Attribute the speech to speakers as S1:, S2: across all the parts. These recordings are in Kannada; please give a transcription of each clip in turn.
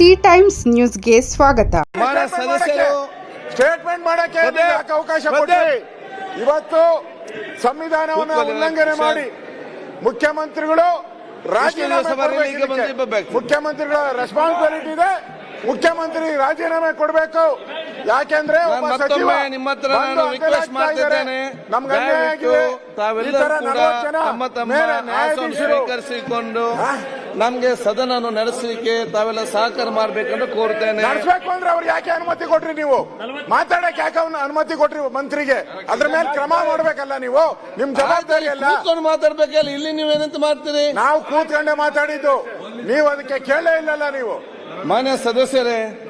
S1: ಸಿ ಟೈಮ್ಸ್ ನ್ಯೂಸ್ಗೆ ಸ್ವಾಗತ.
S2: ಮಾನ್ಯ ಸದಸ್ಯರು
S3: ಸ್ಟೇಟ್ಮೆಂಟ್ ಮಾಡಕ್ಕೆ? ಅವಕಾಶ ಕೊಡ್ತೀವಿ ಇವತ್ತು ಸಂವಿಧಾನವನ್ನು ಉಲ್ಲಂಘನೆ ಮಾಡಿ ಮುಖ್ಯಮಂತ್ರಿಗಳು ರಾಜೀನಾಮೆ ಮುಖ್ಯಮಂತ್ರಿಗಳ ರೆಸ್ಪಾನ್ಸಿಬಿಲಿಟಿ ಇದೆ. ಮುಖ್ಯಮಂತ್ರಿ ರಾಜೀನಾಮೆ ಕೊಡಬೇಕು. ಯಾಕೆಂದ್ರೆ
S2: ನಿಮ್ಮ ಹತ್ರ ನಾನು ರಿಕ್ವೆಸ್ಟ್. ಮಾಡ್ತಿದ್ದೇನೆ.
S3: ನಮ್ಗೆ.
S2: ತಾವೆಲ್ಲರೂ ಕೂಡ
S3: 40 ಜನ
S2: ತಮ್ಮ ಆಸನ ಸ್ವೀಕರಿಸಿಕೊಂಡು ನಮ್ಗೆ ಸದನ ನಡೆಸಲಿಕ್ಕೆ ತಾವೆಲ್ಲ ಸಹಕಾರ ಮಾಡಬೇಕಂತ ಕೋರ್ತೇನೆ
S3: ನಡೆಸಬೇಕು ಅಂದ್ರೆ ಅವ್ರಿಗೆ ಯಾಕೆ ಅನುಮತಿ ಕೊಟ್ರಿ ನೀವು? ಮಾತಾಡಕ್ಕೆ ಯಾಕೆ ಅವ್ನ ಅನುಮತಿ ಕೊಟ್ರಿ ಮಂತ್ರಿಗೆ? ಅದ್ರ ಮೇಲೆ ಕ್ರಮ ಮಾಡ್ಬೇಕಲ್ಲ ನೀವು? ನಿಮ್ ಜವಾಬ್ದಾರಿ ಅಲ್ಲ
S2: ಕೂತ್ಕೊಂಡು ಮಾತಾಡ್ಬೇಕಲ್ಲ ಇಲ್ಲಿ ನೀವೇನಂತ ಮಾಡ್ತೀರಿ?
S3: ನಾವು ಕೂತ್ಕೊಂಡೆ ಮಾತಾಡಿದ್ದು. ನೀವು ಅದಕ್ಕೆ ಕೇಳೇ ಇಲ್ಲಲ್ಲ ನೀವು.
S2: ಮಾನ್ಯ ಸದಸ್ಯರೇ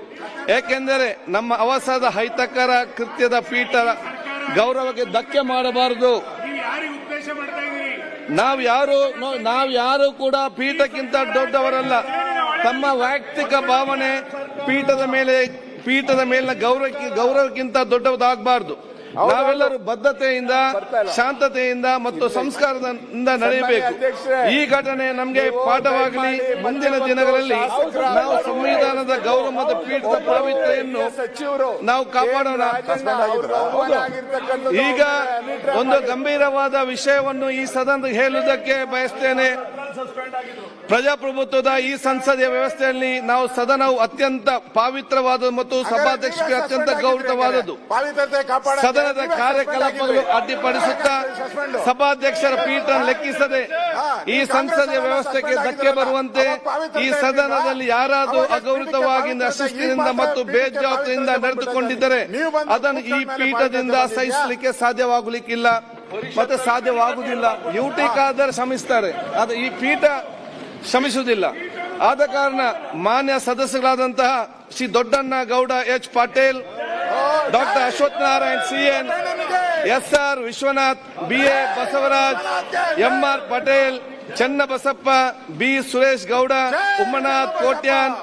S2: ಏಕೆಂದರೆ ನಮ್ಮ ಅವಸರದ ಹೈತಕರ ಕೃತ್ಯದ ಪೀಠ ಗೌರವಕ್ಕೆ ಧಕ್ಕೆ ಮಾಡಬಾರದು. ನಾವು ಯಾರು ನಾವು ಯಾರು ಕೂಡ ಪೀಠಕ್ಕಿಂತ ದೊಡ್ಡವರಲ್ಲ. ತಮ್ಮ ವೈಯಕ್ತಿಕ ಭಾವನೆ ಪೀಠದ ಮೇಲೆ ಪೀಠದ ಮೇಲಿನ ಗೌರವಕ್ಕೆ ಗೌರವಕ್ಕಿಂತ ದೊಡ್ಡದಾಗಬಾರದು. ನಾವೆಲ್ಲರೂ ಬದ್ಧತೆಯಿಂದ ಶಾಂತತೆಯಿಂದ ಮತ್ತು ಸಂಸ್ಕಾರದಿಂದ ನಡೆಯಬೇಕು. ಈ ಘಟನೆ ನಮಗೆ ಪಾಠವಾಗಲಿ ಮುಂದಿನ ದಿನಗಳಲ್ಲಿ ನಾವು ಸಂವಿಧಾನದ ಗೌರವ ಮತ್ತು ಪೀಠದ ಪಾವಿತ್ರ್ಯನ್ನು
S3: ಸಚಿವರು
S2: ನಾವು ಕಾಪಾಡೋಣ. ಈಗ ಒಂದು ಗಂಭೀರವಾದ ವಿಷಯವನ್ನು ಈ ಸದನ ಹೇಳುವುದಕ್ಕೆ ಬಯಸ್ತೇನೆ. ಪ್ರಜಾಪ್ರಭುತ್ವದ ಈ ಸಂಸದೀಯ ವ್ಯವಸ್ಥೆಯಲ್ಲಿ ನಾವು ಸದನವು ಅತ್ಯಂತ ಪಾವಿತ್ರವಾದ ಮತ್ತು ಸಭಾಧ್ಯಕ್ಷರಿಗೆ ಅತ್ಯಂತ ಗೌರವವಾದದ್ದು. ಸದನದ ಕಾರ್ಯಕಲಾಪಗಳು ಅಡ್ಡಿಪಡಿಸುತ್ತಾ ಸಭಾಧ್ಯಕ್ಷರ ಪೀಠ ಲೆಕ್ಕಿಸದೆ ಈ ಸಂಸದೀಯ ವ್ಯವಸ್ಥೆಗೆ ಧಕ್ಕೆ ಬರುವಂತೆ ಈ ಸದನದಲ್ಲಿ ಯಾರಾದರೂ ಅಗೌರವವಾಗಿ ಅಶಿಸ್ತಿನಿಂದ ಮತ್ತು ಬೇಜವಾಬ್ದಾರಿಯಿಂದ ನಡೆದುಕೊಂಡಿದ್ದರೆ ಅದನ್ನು ಈ ಪೀಠದಿಂದ ಸಹಿಸಲಿಕ್ಕೆ ಸಾಧ್ಯವಾಗಲಿಕ್ಕಿಲ್ಲ. ಮತ್ತೆ ಸಾಧ್ಯವಾಗುವುದಿಲ್ಲ. ಯುಟಿ ಕಾದರೆ ಶ್ರಮಿಸ್ತಾರೆ. ಅದು ಈ ಪೀಠ ಶ್ರಮಿಸುವುದಿಲ್ಲ. ಆದ ಕಾರಣ ಮಾನ್ಯ ಸದಸ್ಯರಾದಂತಹ Shri Doddanna Gowda H Patel doctor Ashwath Narayan CN S R Vishwanath B A Basavaraj M R Patel Channabasappa B Suresh Gowda Umanath Kotian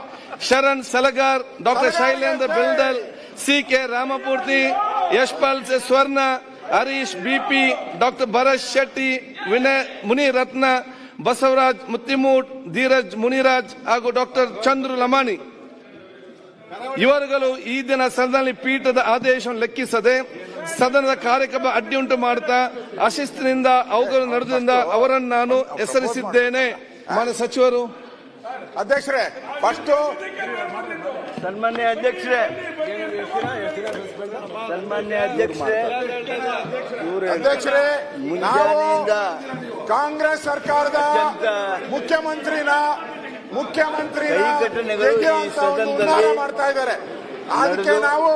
S2: Sharan Salagar doctor Shailendra Beldal C K Ramamurthy Yashpal Suvarna Harish BP doctor Bharat Shetty Vinay Munirathna Basavaraj Mattimud Dheeraj Muniraj ಹಾಗೂ ಡಾಕ್ಟರ್ ಚಂದ್ರು ಲಮಾಣಿ. ಇವರುಗಳು ಈ ದಿನ ಸದನದಲ್ಲಿ ಪೀಠದ ಆದೇಶವನ್ನು ಲೆಕ್ಕಿಸದೆ ಸದನದ ಕಾರ್ಯಕ್ರಮ ಅಡ್ಡಿಯುಂಟು ಮಾಡುತ್ತಾ ಅಶಿಸ್ತಿನಿಂದ ಅವುಗಳು ನಡೆದಿಂದ ಅವರನ್ನು ನಾನು ಹೆಸರಿಸಿದ್ದೇನೆ. ಮಾನ್ಯ ಸಚಿವರು.
S3: ಅಧ್ಯಕ್ಷರೇ ಫಸ್ಟ್
S4: ಸನ್ಮಾನ್ಯ ಅಧ್ಯಕ್ಷರೇ ಸನ್ಮಾನ್ಯ ಅಧ್ಯಕ್ಷರೇ
S3: ಅಧ್ಯಕ್ಷರೇ ನಾವು ಕಾಂಗ್ರೆಸ್ ಸರ್ಕಾರದ ಮುಖ್ಯಮಂತ್ರಿನ ಮುಖ್ಯಮಂತ್ರಿ ಮಾಡ್ತಾ ಇದ್ದಾರೆ. ಅದಕ್ಕೆ ನಾವು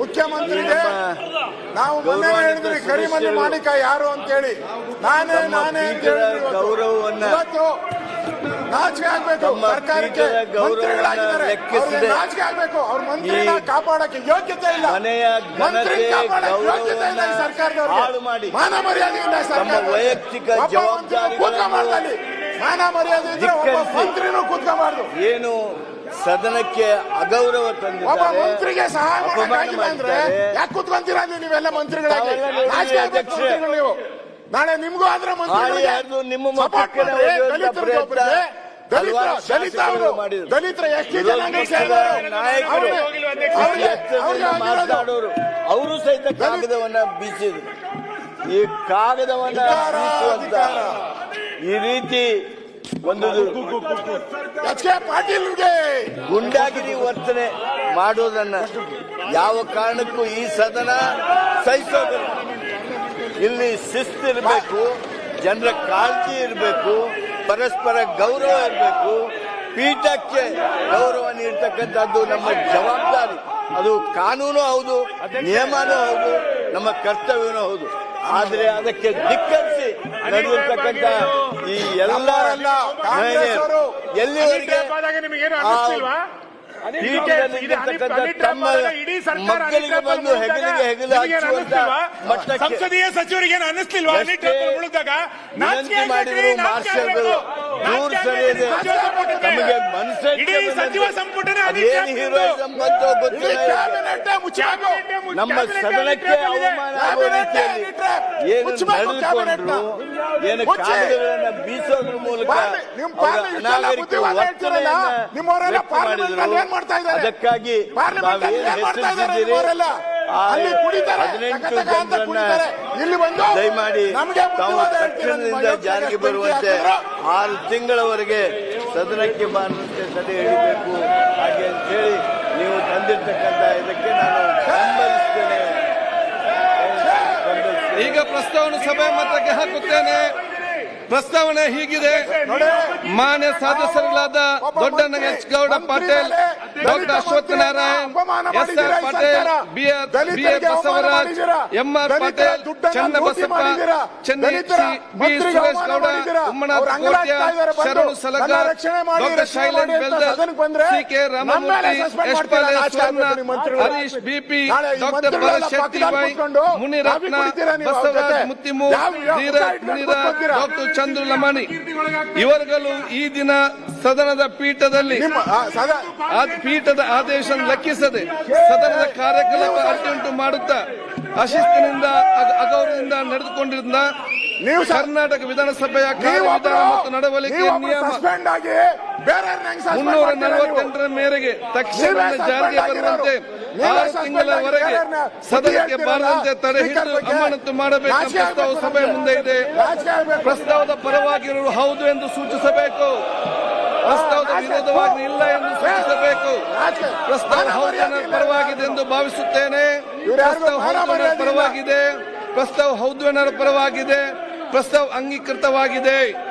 S3: ಮುಖ್ಯಮಂತ್ರಿಗೆ ನಾವು ಮೊನ್ನೆ ಹೇಳಿದ್ರಿ ಕರಿಮನೆ ಮಾಣಿಕ ಯಾರು ಅಂತೇಳಿ. ನಾನೇ ನಾನೇ ಅಂತ ಹೇಳಿದ್ರಿ ಇವತ್ತು. ನಾಚಿಕೆ ಆಗ್ಬೇಕು. ಸರ್ಕಾರಕ್ಕೆ ಮಂತ್ರಿಗಳಾಗಿದ್ದಾರೆ. ನಾಚಿಕೆ ಆಗ್ಬೇಕು. ಅವ್ರ ಮಂತ್ರಿನ
S4: ಈ
S3: ಕಾಪಾಡಕ್ಕೆ ಯೋಗ್ಯತೆ ಇಲ್ಲ.
S4: ಮನೆಯ ಘನತೆ ಗೌರವವನ್ನ ಹಾಳು ಮಾಡಿ.
S3: ಮಾನ ಮರ್ಯಾದೆ ಇಲ್ಲ ಈ ಸರ್ಕಾರದವ್ರಿಗೆ.
S4: ವೈಯಕ್ತಿಕ
S3: ಜವಾಬ್ದಾರಿ
S4: ಜವಾಬ್ದಾರಿಗಳನ್ನು
S3: ಮಾನ ಮರ್ಯಾದೆ ಇದ್ರೆ ಒಬ್ಬ. ಮಂತ್ರಿನೂ ಕೂತ್ಕೋಬಾರ್ದು.
S4: ಏನು ಸದನಕ್ಕೆ ಅಗೌರವ
S3: ಒಬ್ಬ
S4: ತಂದಿದ್ದಾರೆ
S3: ಮಂತ್ರಿಗೆ ಸಹಾಯ ಮಾಡಕ್ಕಾಗಿಲ್ಲ ಅಂದ್ರೆ ಯಾಕೆ ಕೂತ್ಕೊಂತೀರಾ ನೀವು? ನೀವೆಲ್ಲ ಮಂತ್ರಿಗಳಾಗಿ. ರಾಜಕೀಯ
S4: ಅಧ್ಯಕ್ಷರು.
S3: ನೀವು. ನಾಳೆ ನಿಮ್ಗೂ ಆದ್ರೆ
S4: ಮಂತ್ರಿ
S3: ಮಂತ್ರಿಗಳಿಗೆ
S4: ನಿಮ್ಮ.
S3: ದಲಿತರಿಗೆ ಒಬ್ರಿಗೆ. ದಲಿತ ಅವರು. ದಲಿತರ ಎಷ್ಟು ಜನಾಂಗ.
S4: ಮಾತನಾಡೋರು ಅವರು ಸಹಿತ ಕಾಗದವನ್ನ ಬೀಸಿದ್ರು. ಈ ಕಾಗದವನ್ನ ಬೀಸುವಂತ ಈ ರೀತಿ ಒಂದು ಗುಂಡಾಗಿರಿ ವರ್ತನೆ ಮಾಡೋದನ್ನ ಯಾವ ಕಾರಣಕ್ಕೂ ಈ ಸದನ ಸಹಿಸೋದಿಲ್ಲ. ಇಲ್ಲಿ ಶಿಸ್ತು ಇರಬೇಕು ಜನರ ಕಾಳಜಿ ಇರಬೇಕು ಪರಸ್ಪರ ಗೌರವ ಇರಬೇಕು. ಪೀಠಕ್ಕೆ ಗೌರವ ನೀಡ್ತಕ್ಕಂಥದ್ದು ನಮ್ಮ ಜವಾಬ್ದಾರಿ. ಅದು ಕಾನೂನು ಹೌದು ನಿಯಮನೂ ಹೌದು ನಮ್ಮ ಕರ್ತವ್ಯನೂ ಹೌದು. ಆದ್ರೆ ಅದಕ್ಕೆ ದಿಕ್ಕರಿಸಿ ನಡೆದಿರ್ತಕ್ಕಂಥ ಈ ಎಲ್ಲ. ಎಲ್ಲಿವರೆಗೆ ಬಂದು ಹೆಗಲಿಗೆ ಹೆಗಲು
S5: ಸಂಸದೀಯ ಸಚಿವರಿಗೆ ಅನಿಸ್ತಿಲ್ವಾ ಅನ್ನಿಸ್ತಿಲ್ವಾ
S4: ಮಾಡಿದ್ರು ಮಾರ್ಷಲ್ಗಳು. ದೂರ ಸರಿಯದೆ ನಮಗೆ ಮನಸ್ಸೇ
S5: ಸಚಿವ ಸಂಪುಟನೇ
S4: ಅದೇನು ಹೀರೋಯಿಸಂ ಬಂತೋ ಗೊತ್ತಿಲ್ಲ ನಮ್ಮ ಸದನಕ್ಕೆ ಅವಮಾನ ಆಗುವ ರೀತಿಯಲ್ಲಿ ಏನು ನಡೆದುಕೊಂಡ್ರು ಏನು
S3: ಮುಚ್ಚಿ.
S4: ಕಾಗದಗಳನ್ನ ಬೀಸೋದ್ರ ಮೂಲಕ ಅನಾಗರಿಕ ವರ್ತನೆಯನ್ನ ವ್ಯಕ್ತ
S3: ಅಲ್ಲಿ
S4: ಮಾಡಿದ್ರು.
S3: ಮಾಡ್ತಾ ಇದ್ದಾರೆ?
S4: ಅದಕ್ಕಾಗಿ ಹೆಸರಿಸಿದ್ದೀರಿ?
S3: ಅಲ್ಲಿ ಕುಡಿತಾರೆ. ಇಲ್ಲಿ ಬಂದು
S4: ದಯಮಾಡಿ
S3: ನಮಗೆ
S4: ತಾವು ತಕ್ಷಣದಿಂದ ಜಾರಿಗೆ ಬರುವಂತೆ. ಆರು ತಿಂಗಳವರೆಗೆ ಸದನಕ್ಕೆ ಬಾರದಂತೆ ತಡೆ ಹಿಡಿಬೇಕು ಹಾಗೆ ಅಂತ ಹೇಳಿ ನೀವು ತಂದಿರ್ತಕ್ಕಂಥ ಇದಕ್ಕೆ ನಾನು ಬೆಂಬಲಿಸ್ತೇನೆ ಬೆಂಬಲಿಸ್ತೇನೆ.
S2: ಈಗ ಪ್ರಸ್ತಾವನೆ ಸಭೆ ಮತಕ್ಕೆ ಹಾಕುತ್ತೇನೆ ಪ್ರಸ್ತಾವನೆ ಹೀಗಿದೆ ಮಾನ್ಯ ಸದಸ್ಯರುಗಳಾದ Dodda Nagesh Gowda Patil doctor Ashwath Narayan S R Patil B R B A Basavaraj M R Patil Channa Basappa Chennai B Suresh Gowda Umanath Kotya Sharanu Salagar doctor Shailendra Beldar C K Ramamurthy S ಪಾಲೆ Harish BP doctor Bharat Shetty Y Munirathna Basavaraj Muttimu Dheeraj Muniraj doctor Chandru Lamani. ಇವರುಗಳು ಈ ದಿನ ಸದನದ ಪೀಠದಲ್ಲಿ ಪೀಠದ ಆದೇಶ ಲೆಕ್ಕಿಸದೆ ಸದನದ ಕಾರ್ಯಕಲಾಪ ಅಡ್ಡಿಯುಂಟು ಮಾಡುತ್ತಾ ಅಶಿಸ್ತಿನಿಂದ ಅಗ- ಅಗೌರವದಿಂದ ನಡೆದುಕೊಂಡಿದ್ದ
S3: ನೀವು
S2: ಕರ್ನಾಟಕ ವಿಧಾನಸಭೆಯ ಕಾರ್ಯವಿಧಾನ ಮತ್ತು ನಡವಳಿಕೆ ನಿಯಮ ಮುನ್ನೂರ ನಲವತ್ತೆಂಟರ ಮೇರೆಗೆ ತಕ್ಷಣ ಜಾರಿಗೆ ಬರುವಂತೆ ಆರು ತಿಂಗಳವರೆಗೆ ಸದನಕ್ಕೆ ಬಾರದಂತೆ ತಡೆ ಹಿಡಿದು ಅಮಾನತು ಮಾಡಬೇಕೆಂಬ ಪ್ರಸ್ತಾವ ಸಭೆ ಮುಂದೆ ಇದೆ. ಪ್ರಸ್ತಾವದ ಪರವಾಗಿರುವುದು ಹೌದು ಎಂದು ಸೂಚಿಸಬೇಕು. ವಿರೋಧವಾಗಿ ಇಲ್ಲ ಎಂದು ಸೂಚಿಸಬೇಕು. ಪ್ರಸ್ತಾವ ಹೌದನ ಪರವಾಗಿದೆ ಎಂದು ಭಾವಿಸುತ್ತೇನೆ. ಪ್ರಸ್ತಾವ ಹೌದನ ಪರವಾಗಿದೆ. ಪ್ರಸ್ತಾವ ಹೌದನ ಪರವಾಗಿದೆ. ಪ್ರಸ್ತಾವ ಅಂಗೀಕೃತವಾಗಿದೆ.